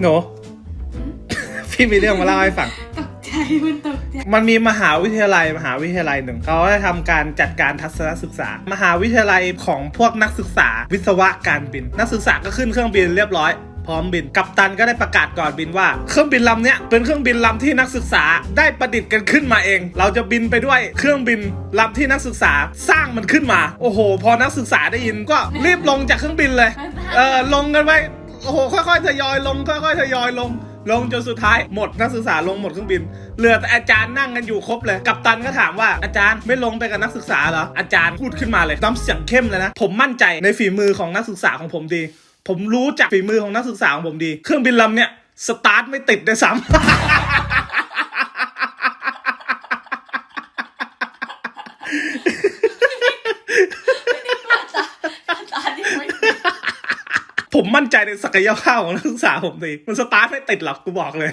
หนูพี่มีเรื่องมาเล่าให้ฟัง ตกใจมันตกใจ มันมีมหาวิทยาลัยมหาวิทยาลัยหนึ่งเขาได้ทำการจัดการทัศนศึกษา มหาวิทยาลัยของพวกนักศึกษา วิศวะการบิน นักศึกษาก็ขึ้นเครื่องบินเรียบร้อยพร้อมบิน กัปตันก็ได้ประกาศก่อนบินว่า เครื่องบินลำเนี้ยเป็นเครื่องบินลำที่นักศึกษาได้ประดิษฐ์กันขึ้นมาเอง เราจะบินไปด้วยเครื่องบินลำที่นักศึกษาสร้างมันขึ้นมา โอ้โห พอนักศึกษาได้ยินก็รีบลงจากเครื่องบินเลย เออลงกันไป โอ้โหค่อยๆทยอยลงค่อยๆทยอยลง ลงจนสุดท้ายหมดนักศึกษาลงหมดเครื่องบิน เหลือแต่อาจารย์นั่งกันอยู่ครบเลย กัปตันก็ถามว่าอาจารย์ไม่ลงไปกับนักศึกษาเหรออาจารย์พูดขึ้นมาเลยน้ำเสียงเข้มเลยนะ ผมมั่นใจในฝีมือของนักศึกษาของผมดี ผมรู้จักฝีมือของนักศึกษาของผมดี เครื่องบินลำเนี้ยสตาร์ทไม่ติดด้วยซ้ำ ตาที่ไม่ ผมมั่นใจในศักยภาพของนักศึกษาผมดิมันสตาร์ทไม่ติดหรอกกูบอกเลย